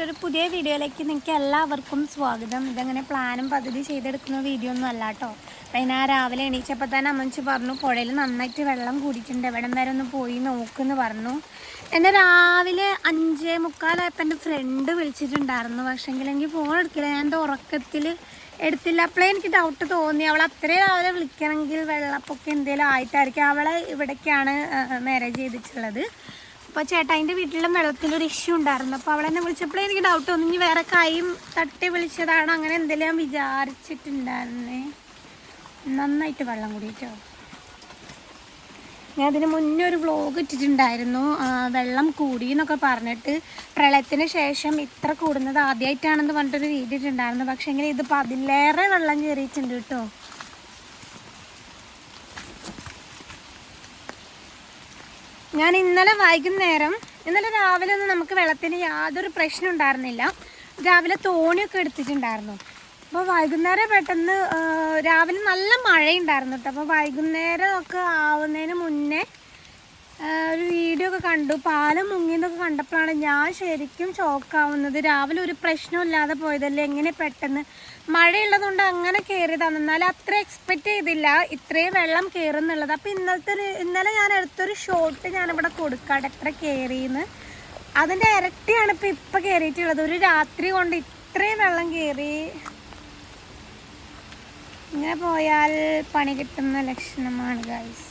എന്റെ ഒരു പുതിയ വീഡിയോയിലേക്ക് നിങ്ങൾക്ക് എല്ലാവർക്കും സ്വാഗതം. ഇതങ്ങനെ പ്ലാനും പദ്ധതി ചെയ്തെടുക്കുന്ന വീഡിയോ ഒന്നും അല്ല കേട്ടോ. ഞാൻ രാവിലെ എണീച്ചപ്പോൾ തന്നെ അമ്മച്ചി പറഞ്ഞു പുഴയിൽ നന്നായിട്ട് വെള്ളം കൂടിയിട്ടുണ്ട്. എവിടം വരെ ഒന്ന് പോയി നോക്കുമെന്ന് പറഞ്ഞു. എന്നെ രാവിലെ അഞ്ചേ മുക്കാലായപ്പോൾ എന്റെ ഫ്രണ്ട് വിളിച്ചിട്ടുണ്ടായിരുന്നു. പക്ഷേങ്കിൽ എനിക്ക് ഫോൺ എടുക്കില്ല. ഞാൻ എന്റെ ഉറക്കത്തിൽ എടുത്തില്ല. അപ്പോഴേ എനിക്ക് ഡൗട്ട് തോന്നി. അവൾ അത്രയും രാവിലെ വിളിക്കണമെങ്കിൽ വെള്ളപ്പൊക്കെ എന്തെങ്കിലും ആയിട്ടായിരിക്കും. അവളെ ഇവിടേക്കാണ് മാരേജ് ചെയ്തിട്ടുള്ളത്. അപ്പോൾ ചേട്ടായിന്റെ വീട്ടിലും വെള്ളത്തിലൊരു ഇഷ്യൂ ഉണ്ടായിരുന്നു. അപ്പോൾ അവളെന്നെ വിളിച്ചപ്പോഴേ എനിക്ക് ഡൗട്ട് തോന്നി ഇനി വേറെ കൈയും തട്ടി വിളിച്ചതാണ്. അങ്ങനെ എന്തെങ്കിലും ഞാൻ വിചാരിച്ചിട്ടുണ്ടായിരുന്നേ. നന്നായിട്ട് വെള്ളം കുടിയിട്ടോ. ഞാൻ അതിന് മുന്നേ ഒരു വ്ലോഗ് ഇട്ടിട്ടുണ്ടായിരുന്നു. വെള്ളം കൂടി എന്നൊക്കെ പറഞ്ഞിട്ട് പ്രളയത്തിന് ശേഷം ഇത്ര കൂടുന്നത് ആദ്യമായിട്ടാണെന്ന് പറഞ്ഞിട്ടൊരു വീഡിയോ പക്ഷേ എങ്കിൽ ഇതിപ്പോൾ അതിലേറെ വെള്ളം കയറിയിട്ടുണ്ട് കേട്ടോ. ഞാൻ ഇന്നലെ വൈകുന്നേരം ഇന്നലെ രാവിലെ ഒന്നും നമുക്ക് വെള്ളത്തിന് യാതൊരു പ്രശ്നം ഉണ്ടായിരുന്നില്ല. രാവിലെ തോണിയൊക്കെ എടുത്തിട്ടുണ്ടായിരുന്നു. അപ്പോൾ വൈകുന്നേരം പെട്ടെന്ന് രാവിലെ നല്ല മഴയുണ്ടായിരുന്നു കേട്ടോ. അപ്പോൾ വൈകുന്നേരം ഒക്കെ ആവുന്നതിന് മുന്നേ ഒരു വീഡിയോ ഒക്കെ കണ്ടു. പാലം മുങ്ങിയെന്നൊക്കെ കണ്ടപ്പോഴാണ് ഞാൻ ശരിക്കും ഷോക്കാവുന്നത് രാവിലെ ഒരു പ്രശ്നമില്ലാതെ പോയതല്ലേ? എങ്ങനെ പെട്ടെന്ന്? മഴയുള്ളതുകൊണ്ട് അങ്ങനെ കയറിയതാണ് എന്നാലും അത്ര എക്സ്പെക്റ്റ് ചെയ്തില്ല. ഇത്രയും വെള്ളം കയറുന്നുള്ളത് അപ്പോൾ ഇന്നലത്തെ ഒരു ഇന്നലെ ഞാൻ എടുത്തൊരു ഷോട്ട് ഞാനിവിടെ കൊടുക്കാം എത്ര കയറിയെന്ന് അതിന്റെ ഇരട്ടിയാണ് ഇപ്പോൾ ഇപ്പം കയറിയിട്ടുള്ളത് ഒരു രാത്രി കൊണ്ട് ഇത്രയും വെള്ളം കയറി ഇങ്ങനെ പോയാൽ പണി കിട്ടുന്ന ലക്ഷണമാണ് ഗൈസ്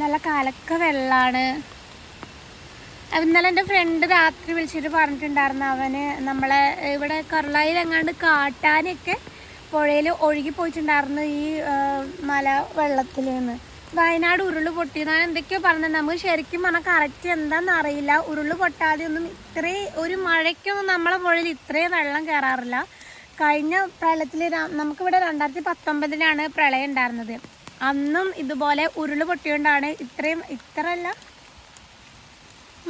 നല്ല കലക്ക വെള്ളമാണ് ഇന്നലെ എന്റെ ഫ്രണ്ട് രാത്രി വിളിച്ചിട്ട് പറഞ്ഞിട്ടുണ്ടായിരുന്നു. അവന് നമ്മളെ ഇവിടെ കർളായിൽ എങ്ങാണ്ട് കാട്ടാനൊക്കെ പുഴയിൽ ഒഴുകി പോയിട്ടുണ്ടായിരുന്നു ഈ മല വെള്ളത്തിൽ നിന്ന് വയനാട് ഉരുൾ പൊട്ടിയതാണ് എന്തൊക്കെയോ പറഞ്ഞത് നമുക്ക് ശരിക്കും പറഞ്ഞാൽ കറക്റ്റ് എന്താണെന്ന് അറിയില്ല. ഉരുൾ പൊട്ടാതെ ഒന്നും ഇത്രയും ഒരു മഴയ്ക്കൊന്നും നമ്മളെ പുഴയിൽ ഇത്രയും വെള്ളം കയറാറില്ല കഴിഞ്ഞ പ്രളയത്തിൽ നമുക്കിവിടെ രണ്ടായിരത്തി പത്തൊമ്പതിലാണ് പ്രളയം ഉണ്ടായിരുന്നത്. അന്നും ഇതുപോലെ ഉരുൾ പൊട്ടിയോണ്ടാണ് ഇത്രയും ഇത്രയല്ല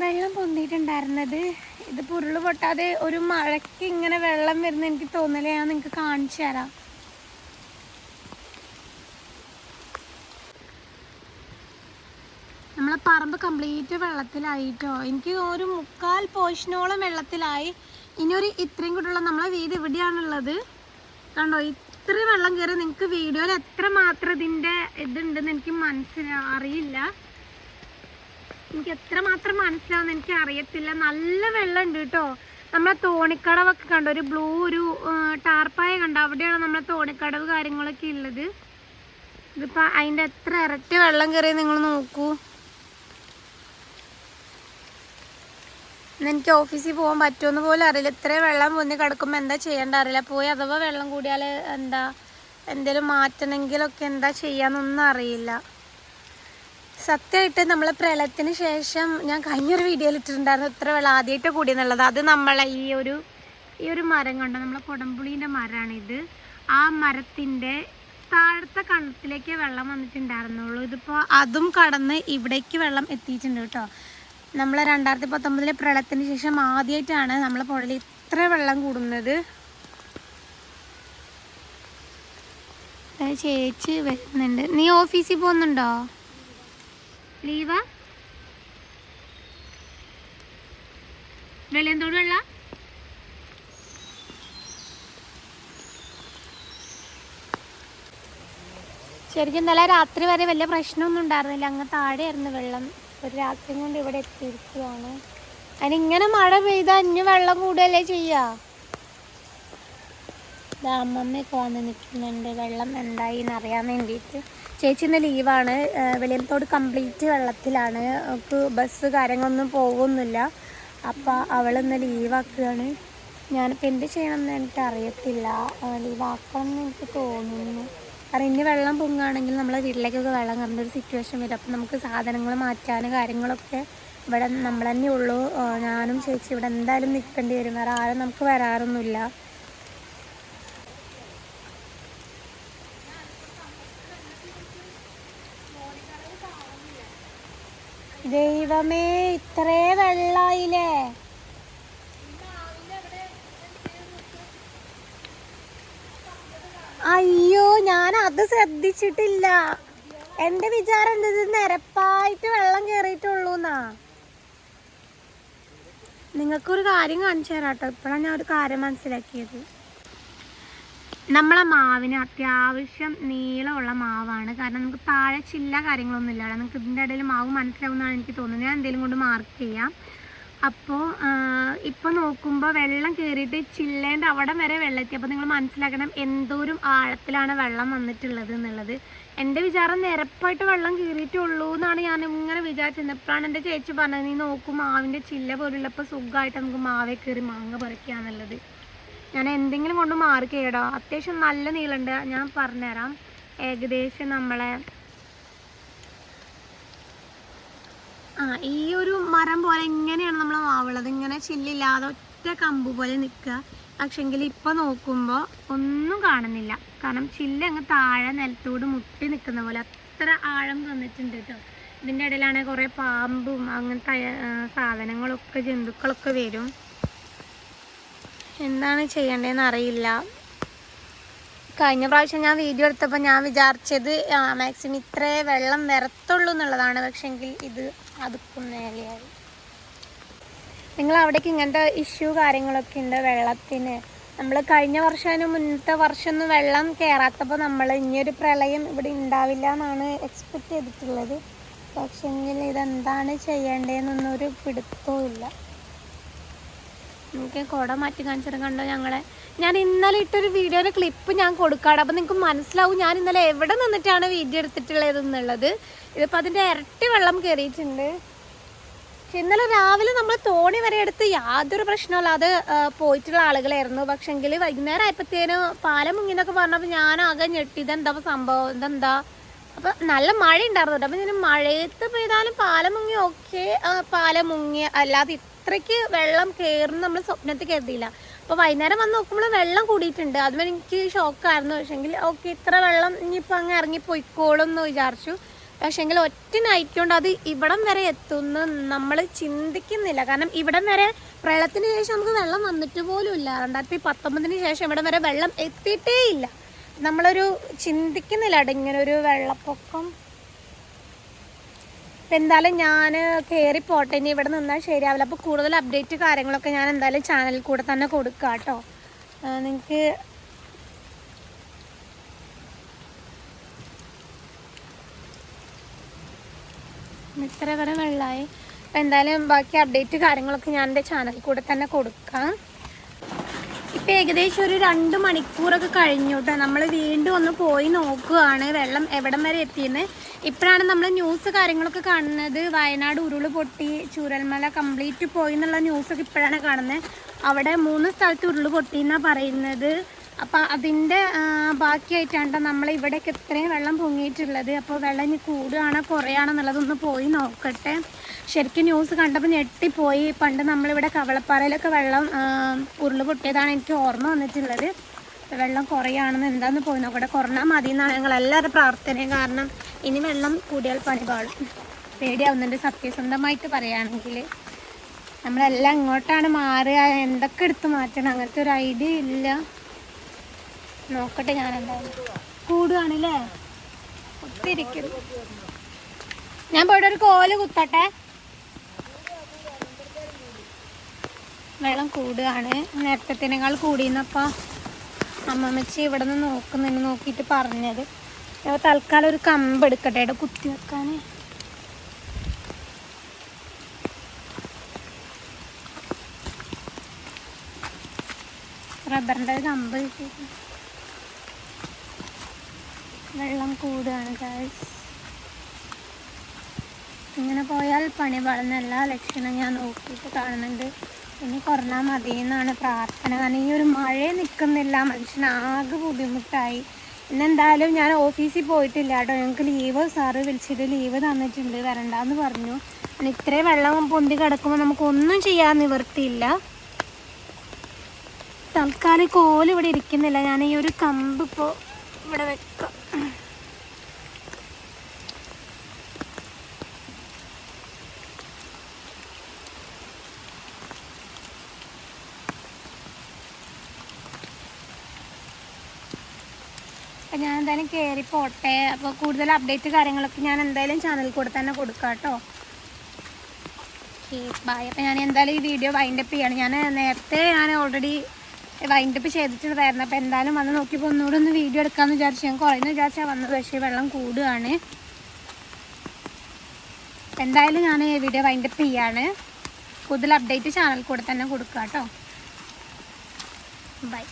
വെള്ളം പൊന്തിയിട്ടുണ്ടായിരുന്നത്. ഇതിപ്പോൾ ഉരുൾ പൊട്ടാതെ ഒരു മഴയ്ക്ക് ഇങ്ങനെ വെള്ളം വരുന്ന എനിക്ക് തോന്നില്ല ഞാൻ നിങ്ങൾക്ക് കാണിച്ചു തരാം. നമ്മളെ പറമ്പ് കംപ്ലീറ്റ് വെള്ളത്തിലായിട്ടോ എനിക്ക് ഒരു മുക്കാൽ പോഷനോളം വെള്ളത്തിലായി. ഇനി ഒരു ഇത്രയും കൂടെയുള്ള നമ്മളെ വീട് ഇവിടെയാണുള്ളത്. കണ്ടോ ഇത്രയും വെള്ളം കയറി നിങ്ങൾക്ക് വീഡിയോയിൽ എത്ര മാത്രം ഇതിന്റെ ഇതുണ്ടെന്ന് എനിക്ക് മനസ്സിലാ അറിയില്ല. എനിക്ക് എത്ര മാത്രം മനസ്സിലാവും എനിക്ക് അറിയത്തില്ല. നല്ല വെള്ളം ഉണ്ട് കേട്ടോ. നമ്മളെ തോണിക്കടവൊക്കെ കണ്ടോ? ഒരു ബ്ലൂ ഒരു ടാർപ്പായ കണ്ടോ? അവിടെയാണ് നമ്മളെ തോണിക്കടവ് കാര്യങ്ങളൊക്കെ ഉള്ളത്. ഇതിപ്പോൾ അതിന്റെ എത്ര ഇരട്ടി വെള്ളം കയറി നിങ്ങൾ നോക്കൂ. എനിക്ക് ഓഫീസിൽ പോകാൻ പറ്റുമെന്ന് പോലും അറിയില്ല. ഇത്രയും വെള്ളം പൊന്നി കിടക്കുമ്പോൾ എന്താ ചെയ്യേണ്ട അറിയില്ല. പോയി അഥവാ വെള്ളം കൂടിയാൽ എന്താ എന്തെങ്കിലും മാറ്റണമെങ്കിലൊക്കെ എന്താ ചെയ്യാന്നൊന്നും അറിയില്ല. സത്യമായിട്ട് നമ്മൾ പ്രളയത്തിന് ശേഷം ഞാൻ കഴിഞ്ഞൊരു വീഡിയോയിൽ ഇട്ടിട്ടുണ്ടായിരുന്നു ഇത്ര വെള്ളം ആദ്യമായിട്ട് കൂടിയെന്നുള്ളത്. അത് നമ്മളെ ഈ ഒരു ഈ ഒരു മരം കണ്ടോ നമ്മളെ കൊടംപുളീന്റെ മരമാണിത് ആ മരത്തിന്റെ താഴത്തെ കണ്ടത്തിലേക്ക് വെള്ളം വന്നിട്ടുണ്ടായിരുന്നുള്ളൂ. ഇതിപ്പോൾ അതും കടന്ന് ഇവിടേക്ക് വെള്ളം എത്തിയിട്ടുണ്ട് കേട്ടോ. നമ്മൾ രണ്ടായിരത്തി പത്തൊമ്പതിലെ പ്രളയത്തിന് ശേഷം ആദ്യമായിട്ടാണ് നമ്മളെ പുഴയിൽ ഇത്ര വെള്ളം കൂടുന്നത്. ചേച്ചി വരുന്നുണ്ട്. നീ ഓഫീസിൽ പോകുന്നുണ്ടോ? ലീവാ? വെളിയന്തോട് വെള്ള? ശരിക്കും ഇന്നലെ രാത്രി വരെ വലിയ പ്രശ്നമൊന്നും ഉണ്ടായിരുന്നില്ല. അങ്ങ് താഴെയായിരുന്നു വെള്ളം. ഒരു രാത്രി കൊണ്ട് ഇവിടെ എത്തിയിരിക്കുകയാണ് അതിനിങ്ങനെ മഴ പെയ്താൽ അഞ്ഞ് വെള്ളം കൂടുകയല്ലേ ചെയ്യാ. അമ്മമ്മയൊക്കെ വന്ന് നിൽക്കുന്നുണ്ട്. വെള്ളം എന്തായി എന്നറിയാൻ വേണ്ടിയിട്ട്. ചേച്ചി ഇന്ന് ലീവാണ്. വെളിയത്തോട് കംപ്ലീറ്റ് വെള്ളത്തിലാണ്. അവൾക്ക് ബസ് കാര്യങ്ങളൊന്നും പോകുന്നില്ല. അപ്പോൾ അവളിന്ന് ലീവാക്കുകയാണ്. ഞാനിപ്പോൾ എന്ത് ചെയ്യണമെന്ന് എനിക്ക് അറിയത്തില്ല ലീവാക്കണം എന്ന് എനിക്ക് തോന്നുന്നു. കാരണം ഇനി വെള്ളം പൊങ്ങുകയാണെങ്കിൽ നമ്മളെ വീട്ടിലേക്കൊക്കെ വെള്ളം കയറേണ്ട ഒരു സിറ്റുവേഷൻ വരും. അപ്പം നമുക്ക് സാധനങ്ങൾ മാറ്റാൻ കാര്യങ്ങളൊക്കെ ഇവിടെ നമ്മൾ തന്നെ ഉള്ളൂ. ഞാനും ചേച്ചി ഇവിടെ എന്തായാലും നിൽക്കേണ്ടി വരും. വേറെ ആരും നമുക്ക് വരാറൊന്നുമില്ല. ദൈവമേ ഇത്രേ വെള്ളായില്ലേ? അയ്യോ അത് ശ്രദ്ധിച്ചിട്ടില്ല. എന്റെ വിചാരം എന്തത് നിരപ്പായിട്ട് വെള്ളം കേറിയിട്ടുള്ളൂന്നാ. നിങ്ങൾക്കൊരു കാര്യം കാണിച്ചു തരാം കേട്ടോ ഇപ്പോഴാണ് ഞാൻ ഒരു കാര്യം മനസ്സിലാക്കിയത്. നമ്മളെ മാവിന് അത്യാവശ്യം നീളമുള്ള മാവാണ്. കാരണം നമുക്ക് താഴെ ചില്ല കാര്യങ്ങളൊന്നും ഇല്ല. നിങ്ങൾക്ക് ഇതിന്റെ ഇടയിൽ മാവ് മനസ്സിലാവുന്നതാണ് എനിക്ക് തോന്നുന്നത്. ഞാൻ എന്തെങ്കിലും കൊണ്ട് മാർക്ക് ചെയ്യാം. അപ്പോൾ ഇപ്പോൾ നോക്കുമ്പോൾ വെള്ളം കയറിയിട്ട് ചില്ലേന്റെ അവിടം വരെ വെള്ളം എത്തി അപ്പോൾ നിങ്ങൾ മനസ്സിലാക്കണം എന്തോരം ആഴത്തിലാണ് വെള്ളം വന്നിട്ടുള്ളത് എന്നുള്ളത്. എന്റെ വിചാരം നിരപ്പായിട്ട് വെള്ളം കയറിയിട്ടുള്ളൂ എന്നാണ് ഞാൻ ഇങ്ങനെ വിചാരിച്ചത് എപ്പോഴാണ് എന്റെ ചേച്ചി പറഞ്ഞത് നീ നോക്കും മാവിന്റെ ചില്ല പോലുള്ളപ്പോൾ സുഖമായിട്ട് നമുക്ക് മാവേ കയറി മാങ്ങ പറിക്കാന്നുള്ളത് ഞാൻ എന്തെങ്കിലും കൊണ്ട് മാർക്ക് ചെയ്യടോ അത്യാവശ്യം നല്ല നീളമുണ്ട് ഞാൻ പറഞ്ഞുതരാം. ഏകദേശം നമ്മളെ ആ ഈ ഒരു മരം പോലെ ഇങ്ങനെയാണ് നമ്മൾ മാവുള്ളത് ഇങ്ങനെ ചില്ലില്ലാതെ ഒറ്റ കമ്പ് പോലെ നിൽക്കുക പക്ഷെങ്കിൽ ഇപ്പം നോക്കുമ്പോൾ ഒന്നും കാണുന്നില്ല. കാരണം ചില്ല് അങ്ങ് താഴെ നിലത്തോട് മുട്ടി നിൽക്കുന്ന പോലെ അത്ര ആഴം തന്നിട്ടുണ്ട് കേട്ടോ ഇതിന്റെ ഇടയിലാണ് കുറേ പാമ്പും അങ്ങനത്തെ സാധനങ്ങളൊക്കെ ജന്തുക്കളൊക്കെ വരും. എന്താണ് ചെയ്യേണ്ടതെന്ന് അറിയില്ല. കഴിഞ്ഞ പ്രാവശ്യം ഞാൻ വീഡിയോ എടുത്തപ്പോൾ ഞാൻ വിചാരിച്ചത് മാക്സിമം ഇത്രേ വെള്ളം വരത്തുള്ളൂ എന്നുള്ളതാണ്. പക്ഷെങ്കിൽ ഇത് അതുക്കും നേരെയായി നിങ്ങൾ അവിടേക്ക് ഇങ്ങനത്തെ ഇഷ്യൂ കാര്യങ്ങളൊക്കെ ഉണ്ട് വെള്ളത്തിന്. നമ്മൾ കഴിഞ്ഞ വർഷം അതിന് മുന്നത്തെ വർഷമൊന്നും വെള്ളം കയറാത്തപ്പോൾ നമ്മൾ ഇനിയൊരു പ്രളയം ഇവിടെ ഉണ്ടാവില്ല എന്നാണ് എക്സ്പെക്റ്റ് ചെയ്തിട്ടുള്ളത്. പക്ഷെങ്കിൽ ഇതെന്താണ് ചെയ്യേണ്ടതെന്നൊന്നും ഒരു പിടുത്തവും ഇല്ല. എനിക്ക് കുട മാറ്റി കാണിച്ചിട്ട് കണ്ടോ ഞങ്ങളെ? ഞാൻ ഇന്നലെ ഇട്ടൊരു വീഡിയോയുടെ ക്ലിപ്പ് ഞാൻ കൊടുക്കാട് അപ്പം നിങ്ങൾക്ക് മനസ്സിലാവും ഞാൻ ഇന്നലെ എവിടെ നിന്നിട്ടാണ് വീഡിയോ എടുത്തിട്ടുള്ളത് എന്നുള്ളത്. ഇതിപ്പോൾ അതിന്റെ ഇരട്ടി വെള്ളം കയറിയിട്ടുണ്ട് ഇന്നലെ രാവിലെ നമ്മൾ തോണി വരെ എടുത്ത് യാതൊരു പ്രശ്നമില്ലാതെ പോയിട്ടുള്ള ആളുകളായിരുന്നു. പക്ഷെങ്കിൽ വൈകുന്നേരം ആയപ്പോഴത്തേനും പാലം മുങ്ങിന്നൊക്കെ പറഞ്ഞപ്പോൾ ഞാൻ ആകെ ഞെട്ടി. ഇതെന്താ സംഭവം? ഇതെന്താ? അപ്പം നല്ല മഴ ഉണ്ടായിരുന്നു കേട്ടോ. അപ്പം ഞാൻ മഴയത്ത് പെയ്താലും പാലം മുങ്ങി ഓക്കെ പാലം മുങ്ങി. അല്ലാതെ ഇത്രയ്ക്ക് വെള്ളം കയറും നമ്മൾ സ്വപ്നത്തിൽ കരുതിയില്ല. അപ്പോൾ വൈകുന്നേരം വന്ന് നോക്കുമ്പോൾ വെള്ളം കൂടിയിട്ടുണ്ട്. അതും എനിക്ക് ഷോക്കായിരുന്നു. പക്ഷേങ്കിൽ ഓക്കെ ഇത്ര വെള്ളം ഇനിയിപ്പോൾ അങ്ങ് ഇറങ്ങിപ്പോയിക്കോളും എന്ന് വിചാരിച്ചു. പക്ഷേങ്കിൽ ഒറ്റ നൈറ്റ് കൊണ്ട് അത് ഇവിടം വരെ എത്തുമെന്ന് നമ്മൾ ചിന്തിക്കുന്നില്ല. കാരണം ഇവിടം വരെ പ്രളയത്തിന് ശേഷം നമുക്ക് വെള്ളം വന്നിട്ട് പോലും ഇല്ല. രണ്ടായിരത്തി പത്തൊമ്പതിന് ശേഷം ഇവിടം വരെ വെള്ളം എത്തിയിട്ടേ ഇല്ല. നമ്മളൊരു ചിന്തിക്കുന്നില്ല ഇങ്ങനൊരു വെള്ളപ്പൊക്കം. ഇപ്പം എന്തായാലും ഞാൻ കയറി പോട്ടെ. ഇനി ഇവിടെ നിന്നാൽ ശരിയാവില്ല. അപ്പോൾ കൂടുതൽ അപ്ഡേറ്റ് കാര്യങ്ങളൊക്കെ ഞാൻ എന്തായാലും ചാനലിൽ കൂടെ തന്നെ കൊടുക്കുക കേട്ടോ നിങ്ങൾക്ക് ഇത്ര വരെ വെള്ളമായി അപ്പം എന്തായാലും ബാക്കി അപ്ഡേറ്റ് കാര്യങ്ങളൊക്കെ ഞാൻ എന്റെ ചാനലിൽ കൂടെ തന്നെ കൊടുക്കാം. ഇപ്പം ഏകദേശം ഒരു രണ്ട് മണിക്കൂറൊക്കെ കഴിഞ്ഞു കേട്ടോ നമ്മൾ വീണ്ടും ഒന്ന് പോയി നോക്കുകയാണ് വെള്ളം എവിടം വരെ എത്തിയെന്ന്. ഇപ്പോഴാണ് നമ്മൾ ന്യൂസ് കാര്യങ്ങളൊക്കെ കാണുന്നത്. വയനാട് ഉരുൾ പൊട്ടി ചൂരൽമല കംപ്ലീറ്റ് പോയി എന്നുള്ള ന്യൂസൊക്കെ ഇപ്പോഴാണ് കാണുന്നത്. അവിടെ മൂന്ന് സ്ഥലത്ത് ഉരുൾ പൊട്ടി എന്നാണ് പറയുന്നത്. അപ്പം അതിന്റെ ബാക്കിയായിട്ടാണ് നമ്മൾ ഇവിടേക്ക് ഇത്രയും വെള്ളം പൊങ്ങിയിട്ടുള്ളത്. അപ്പോൾ വെള്ളം ഇനി കൂടുകയാണോ കുറയാണോ എന്നുള്ളതൊന്ന് പോയി നോക്കട്ടെ. ശരിക്കും ന്യൂസ് കണ്ടപ്പോൾ ഞെട്ടിപ്പോയി. പണ്ട് നമ്മളിവിടെ കവളപ്പാറയിലൊക്കെ വെള്ളം ഉരുൾ പൊട്ടിയതാണ് എനിക്ക് ഓർമ്മ വന്നിട്ടുള്ളത്. വെള്ളം കുറയാണെന്ന് എന്താന്ന് പോയി നോക്കട്ടെ. കുറഞ്ഞാൽ മതി എന്നാണ് ഞങ്ങൾ എല്ലാവരും പ്രാർത്ഥനയും കാരണം ഇനി വെള്ളം കൂടിയാൽ പണി പാടും പേടിയാവുന്നുണ്ട് സത്യസന്ധമായിട്ട് പറയുകയാണെങ്കിൽ നമ്മളെല്ലാം ഇങ്ങോട്ടാണ് മാറുക? എന്തൊക്കെ എടുത്ത് മാറ്റണം? അങ്ങനത്തെ ഒരു ഐഡിയ ഇല്ല. നോക്കട്ടെ ഞാൻ എന്തായാലും കൂടുകയാണല്ലേ ഒത്തിരിക്കും ഞാൻ പോയിട്ട് ഒരു കോൽ കുത്തട്ടെ. വെള്ളം കൂടുകയാണ് നേരത്തെത്തിനേക്കാൾ കൂടിയെന്നപ്പോൾ അമ്മമ്മച്ചി ഇവിടെ നിന്ന് നോക്കുന്നുണ്ട് നോക്കിയിട്ട് പറഞ്ഞത്. ഞാൻ തൽക്കാലം ഒരു കമ്പ് എടുക്കട്ടെ ഇവിടെ കുത്തി വെക്കാൻ റബ്ബറിന്റെ ഒരു കമ്പ് കിട്ടിയിട്ട് വെള്ളം കൂടുകയാണ് ഗായ്സ് ഇങ്ങനെ പോയാൽ പണി വളർന്ന എല്ലാ ലക്ഷണവും ഞാൻ നോക്കിയിട്ട് കാണുന്നുണ്ട്. ഇനി കുറഞ്ഞാൽ മതി എന്നാണ് പ്രാർത്ഥന. കാരണം ഈ ഒരു മഴ നിൽക്കുന്നില്ല മനുഷ്യന് ആകെ ബുദ്ധിമുട്ടായി. ഇന്നെന്തായാലും ഞാൻ ഓഫീസിൽ പോയിട്ടില്ല കേട്ടോ. ഞങ്ങൾക്ക് ലീവ് സാറ് വിളിച്ചിട്ട് ലീവ് തന്നിട്ടുണ്ട്. വരണ്ടെന്ന് പറഞ്ഞു. കാരണം ഇത്രയും വെള്ളം പൊന്തി കിടക്കുമ്പോൾ നമുക്കൊന്നും ചെയ്യാൻ നിവൃത്തിയില്ല. തൽക്കാലം കോലിവിടെ കോൽ ഇവിടെ ഇരിക്കുന്നില്ല. ഞാൻ ഈ ഒരു കമ്പ് ഇപ്പോൾ ഇവിടെ വെക്കാം. അപ്പം ഞാൻ എന്തായാലും കയറി പോട്ടെ അപ്പോൾ കൂടുതൽ അപ്ഡേറ്റ് കാര്യങ്ങളൊക്കെ ഞാൻ എന്തായാലും ചാനലിൽ കൂടെ തന്നെ കൊടുക്കാം കേട്ടോ ഓക്കെ ബായ് അപ്പം ഞാൻ എന്തായാലും ഈ വീഡിയോ വൈൻഡപ്പ് ചെയ്യണം. ഞാൻ നേരത്തെ ഞാൻ ഓൾറെഡി വൈൻഡപ്പ് ചെയ്തിട്ടുണ്ടായിരുന്നു അപ്പോൾ എന്തായാലും വന്ന് നോക്കിയപ്പോൾ ഒന്നുകൂടെ ഒന്ന് വീഡിയോ എടുക്കാമെന്ന് വിചാരിച്ചു. ഞാൻ കുറേന്ന് വിചാരിച്ചാൽ വന്നത്. പക്ഷേ വെള്ളം കൂടുകയാണ് എന്തായാലും ഞാൻ ഈ വീഡിയോ വൈൻഡപ്പ് ചെയ്യാണ്. കൂടുതൽ അപ്ഡേറ്റ് ചാനൽ കൂടെ തന്നെ കൊടുക്കാം കേട്ടോ ബൈ